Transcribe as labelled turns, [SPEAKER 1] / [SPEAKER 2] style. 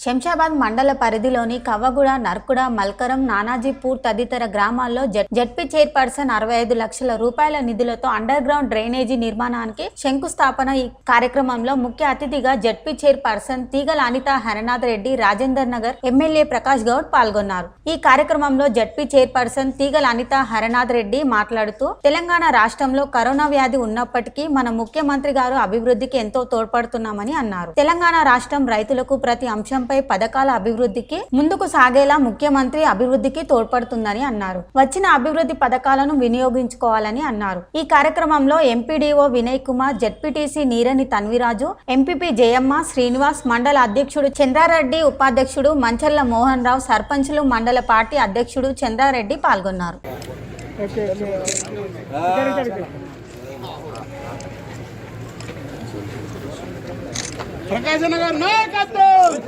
[SPEAKER 1] శంషాబాద్ మండల పరిధిలోని కవ్వగూడ నర్కుడ మల్కరం నానాజీపూర్ తదితర గ్రామాల్లో జడ్- జడ్పీ చైర్పర్సన్ అరవై ఐదు లక్షల రూపాయల నిధులతో అండర్ గ్రౌండ్ డ్రైనేజీ నిర్మాణానికి శంకుస్థాపన ఈ కార్యక్రమంలో ముఖ్య అతిథిగా ZP chairperson Teegala Anitha Haranath Reddy Rajendar Nagar MLA Prakash Goud పాల్గొన్నారు. ఈ కార్యక్రమంలో జడ్పీ చైర్పర్సన్ తీగల అనిత హరనాథ్ రెడ్డి మాట్లాడుతూ తెలంగాణ రాష్ట్రంలో కరోనా వ్యాధి ఉన్నప్పటికీ మన ముఖ్యమంత్రి గారు అభివృద్ధికి ఎంతో తోడ్పడుతున్నామని అన్నారు. తెలంగాణ రాష్ట్రం రైతులకు ప్రతి అంశం అంశంపై పథకాల అభివృద్ధికి ముందుకు సాగేలా ముఖ్యమంత్రి అభివృద్ధికి తోడ్పడుతుందని అన్నారు. వచ్చిన అభివృద్ధి పథకాలను వినియోగించుకోవాలని అన్నారు. ఈ కార్యక్రమంలో MPDO Vinay Kumar ZPTC నీరని తన్విరాజు MPP Jayamma Srinivas మండల అధ్యక్షుడు చంద్రారెడ్డి ఉపాధ్యక్షుడు మంచర్ల మోహన్ రావు సర్పంచులు మండల పార్టీ అధ్యక్షుడు చంద్రారెడ్డి పాల్గొన్నారు.
[SPEAKER 2] ప్రకాశన గారు నాయకత్వం!